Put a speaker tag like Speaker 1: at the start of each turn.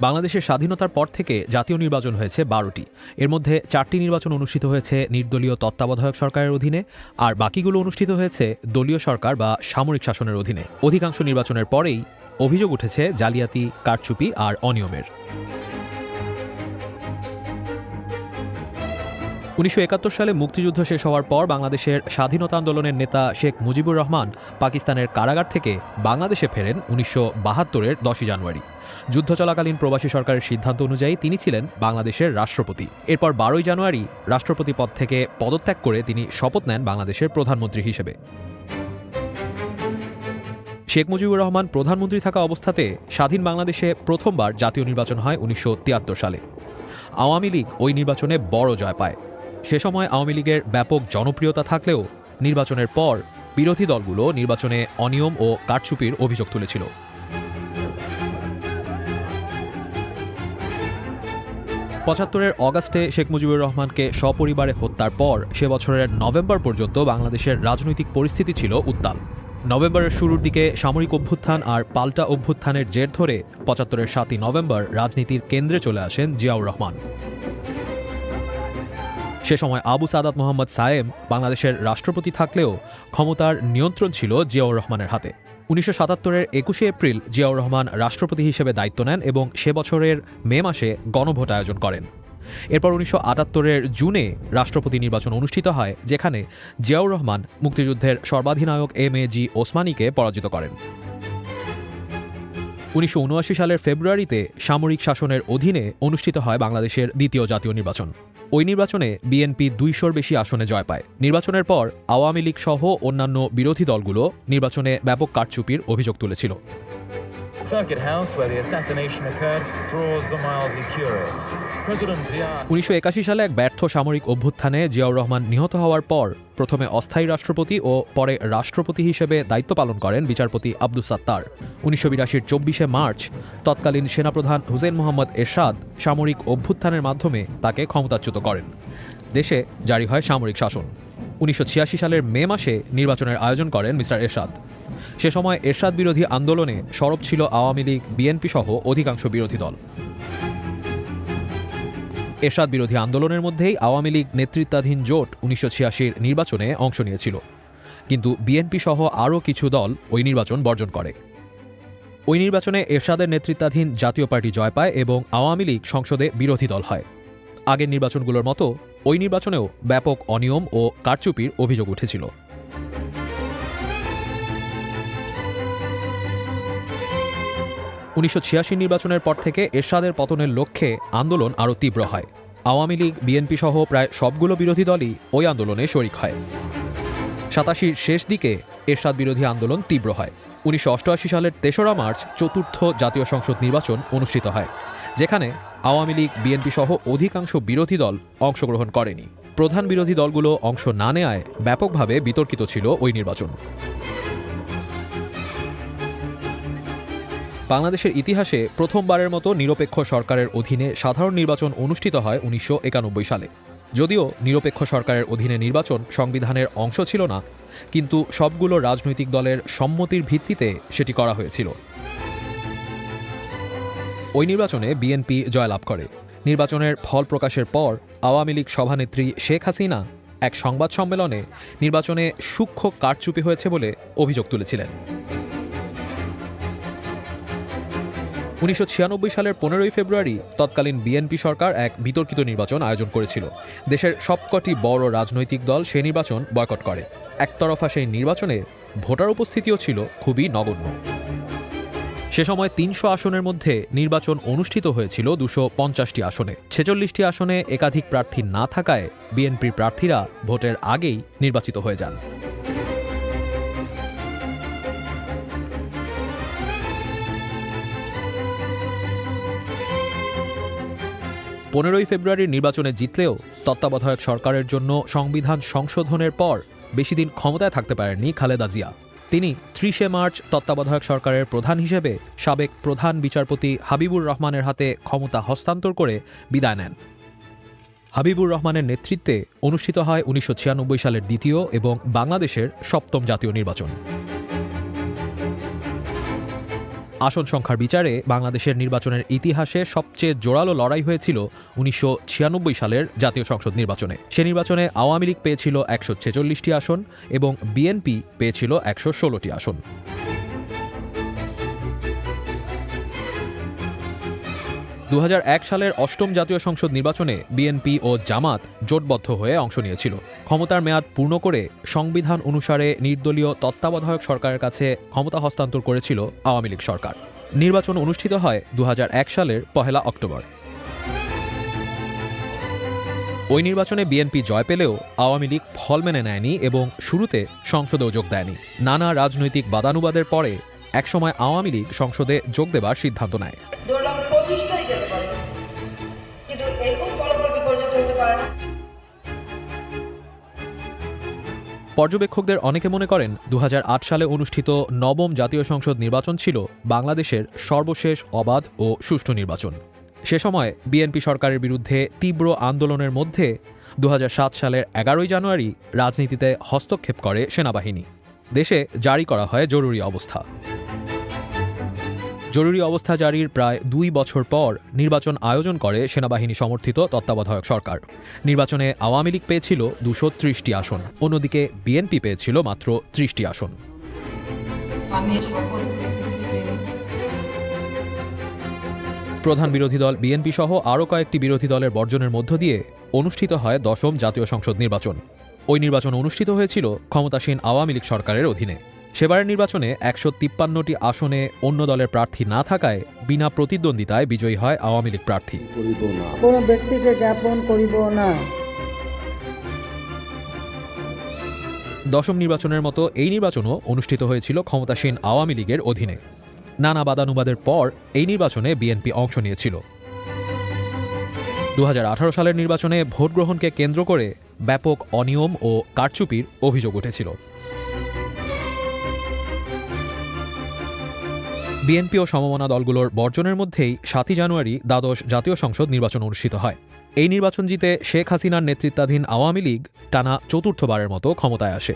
Speaker 1: বাংলাদেশের স্বাধীনতার পর থেকে জাতীয় নির্বাচন হয়েছে বারোটি। এর মধ্যে চারটি নির্বাচন অনুষ্ঠিত হয়েছে নির্দলীয় তত্ত্বাবধায়ক সরকারের অধীনে, আর বাকিগুলো অনুষ্ঠিত হয়েছে দলীয় সরকার বা সামরিক শাসনের অধীনে। অধিকাংশ নির্বাচনের পরেই অভিযোগ উঠেছে জালিয়াতি, কারচুপি আর অনিয়মের। উনিশশো একাত্তর সালে মুক্তিযুদ্ধ শেষ হওয়ার পর বাংলাদেশের স্বাধীনতা আন্দোলনের নেতা শেখ মুজিবুর রহমান পাকিস্তানের কারাগার থেকে বাংলাদেশে ফেরেন উনিশশো বাহাত্তরের দশই জানুয়ারি। যুদ্ধ চলাকালীন প্রবাসী সরকারের সিদ্ধান্ত অনুযায়ী তিনি ছিলেন বাংলাদেশের রাষ্ট্রপতি। এরপর বারোই জানুয়ারি রাষ্ট্রপতি পদ থেকে পদত্যাগ করে তিনি শপথ নেন বাংলাদেশের প্রধানমন্ত্রী হিসেবে। শেখ মুজিবুর রহমান প্রধানমন্ত্রী থাকা অবস্থাতে স্বাধীন বাংলাদেশে প্রথমবার জাতীয় নির্বাচন হয় উনিশশো তিয়াত্তর সালে। আওয়ামী লীগ ওই নির্বাচনে বড় জয় পায়। সে সময় আওয়ামী লীগের ব্যাপক জনপ্রিয়তা থাকলেও নির্বাচনের পর বিরোধী দলগুলো নির্বাচনে অনিয়ম ও কারচুপির অভিযোগ তুলেছিল। পঁচাত্তরের অগাস্টে শেখ মুজিবুর রহমানকে সপরিবারে হত্যার পর সে বছরের নভেম্বর পর্যন্ত বাংলাদেশের রাজনৈতিক পরিস্থিতি ছিল উত্তাল। নভেম্বরের শুরুর দিকে সামরিক অভ্যুত্থান আর পাল্টা অভ্যুত্থানের জের ধরে পঁচাত্তরের সাতই নভেম্বর রাজনীতির কেন্দ্রে চলে আসেন জিয়াউর রহমান। সে সময় আবু সাদাত মোহাম্মদ সায়েম বাংলাদেশের রাষ্ট্রপতি থাকলেও ক্ষমতার নিয়ন্ত্রণ ছিল জিয়াউর রহমানের হাতে। উনিশশো সাতাত্তরের একুশে এপ্রিল জিয়াউর রহমান রাষ্ট্রপতি হিসেবে দায়িত্ব নেন এবং সে বছরের মে মাসে গণভোট আয়োজন করেন। এরপর উনিশশো আটাত্তরের জুনে রাষ্ট্রপতি নির্বাচন অনুষ্ঠিত হয়, যেখানে জিয়াউর রহমান মুক্তিযুদ্ধের সর্বাধিনায়ক এম এ জি ওসমানীকে পরাজিত করেন। উনিশশো উনআশি সালের ফেব্রুয়ারিতে সামরিক শাসনের অধীনে অনুষ্ঠিত হয় বাংলাদেশের দ্বিতীয় জাতীয় নির্বাচন। ওই নির্বাচনে বিএনপি দুইশোর বেশি আসনে জয় পায়। নির্বাচনের পর আওয়ামী লীগ সহ অন্যান্য বিরোধী দলগুলো নির্বাচনে ব্যাপক কারচুপির অভিযোগ তুলেছিল। উনিশশো সালে এক ব্যর্থ সামরিক অভ্যুত্থানে জিয়াউর রহমান নিহত হওয়ার পর প্রথমে অস্থায়ী রাষ্ট্রপতি ও পরে রাষ্ট্রপতি হিসেবে দায়িত্ব পালন করেন বিচারপতি আব্দুস সাত্তার। উনিশশো বিরাশির চব্বিশে মার্চ তৎকালীন সেনাপ্রধান হুসেন মোহাম্মদ এরশাদ সামরিক অভ্যুত্থানের মাধ্যমে তাকে ক্ষমতাচ্যুত করেন। দেশে জারি হয় সামরিক শাসন। উনিশশো ছিয়াশি সালের মে মাসে নির্বাচনের আয়োজন করেন মিস্টার এরশাদ। সে সময় এরশাদ বিরোধী আন্দোলনে সরব ছিল আওয়ামী লীগ, বিএনপি সহ অধিকাংশ বিরোধী দল। এরশাদ বিরোধী আন্দোলনের মধ্যেই আওয়ামী লীগ নেতৃত্বাধীন জোট উনিশশো নির্বাচনে অংশ নিয়েছিল। কিন্তু বিএনপি সহ আরও কিছু দল ওই নির্বাচন বর্জন করে। ওই নির্বাচনে এরশাদের নেতৃত্বাধীন জাতীয় পার্টি জয় পায় এবং আওয়ামী লীগ সংসদে বিরোধী দল হয়। আগের নির্বাচনগুলোর মতো ওই নির্বাচনেও ব্যাপক অনিয়ম ও কারচুপির অভিযোগ উঠেছিল। উনিশশো ছিয়াশি নির্বাচনের পর থেকে এরশাদের পতনের লক্ষ্যে আন্দোলন আরও তীব্র হয়। আওয়ামী লীগ, বিএনপি সহ প্রায় সবগুলো বিরোধী দলই ওই আন্দোলনে শরিক হয়। সাতাশির শেষ দিকে এরশাদ বিরোধী আন্দোলন তীব্র হয়। উনিশশো অষ্টআশি সালের তেসরা মার্চ চতুর্থ জাতীয় সংসদ নির্বাচন অনুষ্ঠিত হয়, যেখানে আওয়ামী লীগ, বিএনপি সহ অধিকাংশ বিরোধী দল অংশগ্রহণ করেনি। প্রধান বিরোধী দলগুলো অংশ না নেয়ায় ব্যাপকভাবে বিতর্কিত ছিল ওই নির্বাচন। বাংলাদেশের ইতিহাসে প্রথমবারের মতো নিরপেক্ষ সরকারের অধীনে সাধারণ নির্বাচন অনুষ্ঠিত হয় উনিশশো একানব্বই সালে। যদিও নিরপেক্ষ সরকারের অধীনে নির্বাচন সংবিধানের অংশ ছিল না, কিন্তু সবগুলো রাজনৈতিক দলের সম্মতির ভিত্তিতে সেটি করা হয়েছিল। ওই নির্বাচনে বিএনপি জয়লাভ করে। নির্বাচনের ফল প্রকাশের পর আওয়ামী লীগ সভানেত্রী শেখ হাসিনা এক সংবাদ সম্মেলনে নির্বাচনে সূক্ষ্ম কারচুপি হয়েছে বলে অভিযোগ তুলেছিলেন। উনিশশো ছিয়ানব্বই সালের পনেরোই ফেব্রুয়ারি তৎকালীন বিএনপি সরকার এক বিতর্কিত নির্বাচন আয়োজন করেছিল। দেশের সবকটি বড় রাজনৈতিক দল সে নির্বাচন বয়কট করে। একতরফা সেই নির্বাচনে ভোটার উপস্থিতিও ছিল খুবই নগণ্য। সে সময় তিনশো আসনের মধ্যে নির্বাচন অনুষ্ঠিত হয়েছিল দুশো পঞ্চাশটি আসনে। ছেচল্লিশটি আসনে একাধিক প্রার্থী না থাকায় বিএনপির প্রার্থীরা ভোটের আগেই নির্বাচিত হয়ে যান। পনেরোই ফেব্রুয়ারির নির্বাচনে জিতলেও তত্ত্বাবধায়ক সরকারের জন্য সংবিধান সংশোধনের পর বেশি দিন ক্ষমতায় থাকতে পারেননি খালেদা জিয়া। তিনি ত্রিশে মার্চ তত্ত্বাবধায়ক সরকারের প্রধান হিসেবে সাবেক প্রধান বিচারপতি হাবিবুর রহমানের হাতে ক্ষমতা হস্তান্তর করে বিদায় নেন। হাবিবুর রহমানের নেতৃত্বে অনুষ্ঠিত হয় উনিশশো ছিয়ানব্বই সালের দ্বিতীয় এবং বাংলাদেশের সপ্তম জাতীয় নির্বাচন। আসন সংখ্যার বিচারে বাংলাদেশের নির্বাচনের ইতিহাসে সবচেয়ে জোরালো লড়াই হয়েছিল উনিশশো ছিয়ানব্বই সালের জাতীয় সংসদ নির্বাচনে। সে নির্বাচনে আওয়ামী লীগ পেয়েছিল একশো ছেচল্লিশটি আসন এবং বিএনপি পেয়েছিল একশো ষোলোটি আসন। দু হাজার এক সালের অষ্টম জাতীয় সংসদ নির্বাচনে বিএনপি ও জামাত জোটবদ্ধ হয়ে অংশ নিয়েছিল। ক্ষমতার মেয়াদ পূর্ণ করে সংবিধান অনুসারে নির্দলীয় তত্ত্বাবধায়ক সরকারের কাছে ক্ষমতা হস্তান্তর করেছিল আওয়ামী লীগ সরকার। নির্বাচন অনুষ্ঠিত হয় দু হাজার এক সালের পহেলা অক্টোবর। ওই নির্বাচনে বিএনপি জয় পেলেও আওয়ামী লীগ ফল মেনে নেয়নি এবং শুরুতে সংসদেও যোগ দেয়নি। নানা রাজনৈতিক বাদানুবাদের পরে একসময় আওয়ামী লীগ সংসদে যোগ দেবার সিদ্ধান্ত নেয়।
Speaker 2: পঁচিশটাই যেতে পারে। কিন্তু এরকম ফলাফল বিপর্যিত হতে পারে না।
Speaker 1: পর্যবেক্ষকদের অনেকে মনে করেন দু হাজার আট সালে অনুষ্ঠিত নবম জাতীয় সংসদ নির্বাচন ছিল বাংলাদেশের সর্বশেষ অবাধ ও সুষ্ঠু নির্বাচন। সে সময় বিএনপি সরকারের বিরুদ্ধে তীব্র আন্দোলনের মধ্যে দুহাজার সাত সালের এগারোই জানুয়ারি রাজনীতিতে হস্তক্ষেপ করে সেনাবাহিনী। দেশে জারি করা হয় জরুরি অবস্থা। জরুরি অবস্থা জারির প্রায় দুই বছর পর নির্বাচন আয়োজন করে সেনাবাহিনী সমর্থিত তত্ত্বাবধায়ক সরকার। নির্বাচনে আওয়ামী লীগ পেয়েছিল দুশো ত্রিশটি আসন অন্যদিকে বিএনপি পেয়েছিল মাত্র ত্রিশটি আসন।
Speaker 2: আমি শপথ করিতেছি যে
Speaker 1: প্রধান বিরোধী দল বিএনপি সহ আরও কয়েকটি বিরোধী দলের বর্জনের মধ্য দিয়ে অনুষ্ঠিত হয় দশম জাতীয় সংসদ নির্বাচন। ওই নির্বাচন অনুষ্ঠিত হয়েছিল ক্ষমতাসীন আওয়ামী লীগ সরকারের অধীনে। সেবারের নির্বাচনে একশো তিপ্পান্নটি আসনে অন্য দলের প্রার্থী না থাকায় বিনা প্রতিদ্বন্দ্বিতায় বিজয়ী হয় আওয়ামী লীগ প্রার্থী।
Speaker 3: কোনো ব্যক্তিকে জ্ঞাপন করিব না।
Speaker 1: দশম নির্বাচনের মতো এই নির্বাচনও অনুষ্ঠিত হয়েছিল ক্ষমতাসীন আওয়ামী লীগের অধীনে। নানা বাদানুবাদের পর এই নির্বাচনে বিএনপি অংশ নিয়েছিল। দু হাজার আঠারো সালের নির্বাচনে ভোট গ্রহণকে কেন্দ্র করে ব্যাপক অনিয়ম ও কারচুপির অভিযোগ উঠেছিল। বিএনপি ও সমমনা দলগুলোর বর্জনের মধ্যেই সাতই জানুয়ারি দ্বাদশ জাতীয় সংসদ নির্বাচন অনুষ্ঠিত হয়। এই নির্বাচন জিতে শেখ হাসিনার নেতৃত্বাধীন আওয়ামী লীগ টানা চতুর্থবারের মতো ক্ষমতায় আসে।